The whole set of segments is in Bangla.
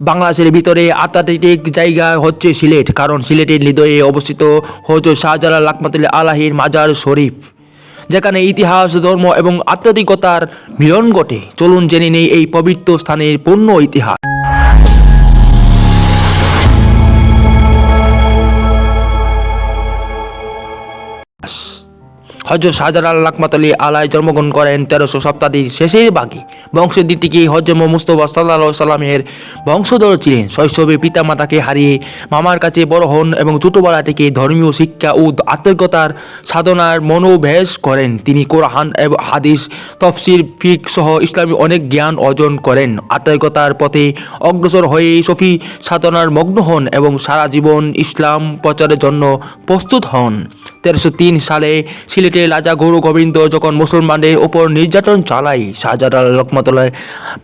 বাংলাদেশের ভিতরে আধ্যাত্মিক জায়গা হচ্ছে সিলেট, কারণ সিলেটের হৃদয়ে অবস্থিত হজরত শাহজালাল লাকমাতুল আলাহির মাজার শরীফ, যেখানে ইতিহাস, ধর্ম এবং আধ্যাত্মিকতার মিলন ঘটে। চলুন জেনে নেই এই পবিত্র স্থানের পূর্ণ ইতিহাস। হজরত শাহজালাল লাকমাতলি আলায় জন্মগ্রহণ করেন তেরোশো শতাব্দীর শেষের ভাগে বংশের দিক থেকে হজরত মুস্তফা সাল্লাহ সাল্লামের বংশধর ছিলেন। শৈশবে পিতামাতাকে হারিয়ে মামার কাছে বড় হন এবং ছোটবেলা থেকে ধর্মীয় শিক্ষা ও আত্মজ্ঞতার সাধনার মনোভেস করেন। তিনি কোরআন এবং হাদিস, তফসির, ফিক সহ ইসলামী অনেক জ্ঞান অর্জন করেন। আত্মজ্ঞতার পথে অগ্রসর হয়ে সফি সাধনার মগ্ন হন এবং সারা জীবন ইসলাম প্রচারের জন্য প্রস্তুত হন। তেরোশো তিন সালে সিলেটে রাজা গুরু গোবিন্দ যখন মুসলমানদের ওপর নির্যাতন চালায়, শাহজালাল রকমতলায়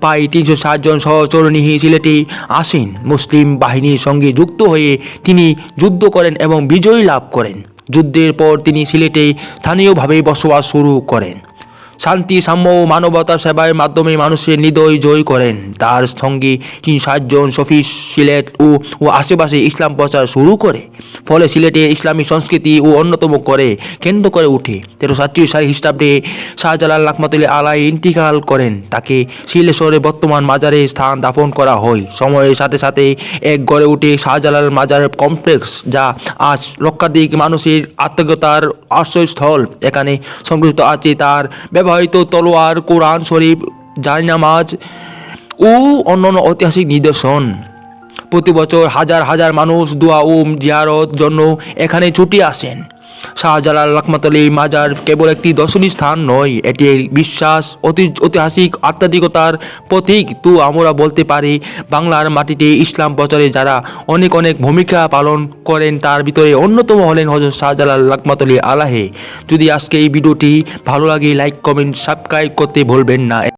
প্রায় তিনশো সাতজন সহচরণী সিলেটে আসেন। মুসলিম বাহিনীর সঙ্গে যুক্ত হয়ে তিনি যুদ্ধ করেন এবং বিজয় লাভ করেন। যুদ্ধের পর তিনি সিলেটে স্থানীয়ভাবে বসবাস শুরু করেন। শান্তি, সাম্য ও মানবতা সেবার মাধ্যমে মানুষের হৃদয় জয় করেন। তার সঙ্গে তিনি, সাতজন সফি সিলেট ও ও আশেপাশে ইসলাম প্রচার শুরু করে। ফলে সিলেটে ইসলামী সংস্কৃতি ও অন্যতম করে কেন্দ্র করে উঠে তেরো সাতত্রিশ সালে খ্রিস্টাব্দে শাহজালাল লাকমাতুল্লাহ আলাই ইন্টিকাল করেন। তাকে সিলেশ্বরে বর্তমান মাজারে স্থান দাফন করা হয়। সময়ের সাথে সাথে এক গড়ে উঠে শাহজালাল মাজার কমপ্লেক্স, যা আজ লক্ষাধিক মানুষের আত্মজ্ঞতার আশ্রয়স্থল। এখানে সংগৃহীত আছে তার ব্যবহৃত তলোয়ার, কোরআন শরীফ জায়নামাজ ও অন্যান্য ঐতিহাসিক নিদর্শন। প্রতি বছর হাজার হাজার মানুষ দোয়া ও জিয়ারত জন্য এখানে ছুটি আসেন। শাহজালাল রহমতলি মাজার কেবল একটি দর্শনীয় স্থান নয়, এটি বিশ্বাস ঐতিহাসিক, আধ্যাত্মিকতার প্রতীক। তো আমরা বলতে পারি, বাংলার মাটিতে ইসলাম প্রচারে যারা অনেক অনেক ভূমিকা পালন করেন, তার ভিতরে অন্যতম হলেন হজরত শাহজালাল রহমতলি আলাহে। যদি আজকে এই ভিডিওটি ভালো লাগে লাইক কমেন্ট সাবস্ক্রাইব করতে ভুলবেন না।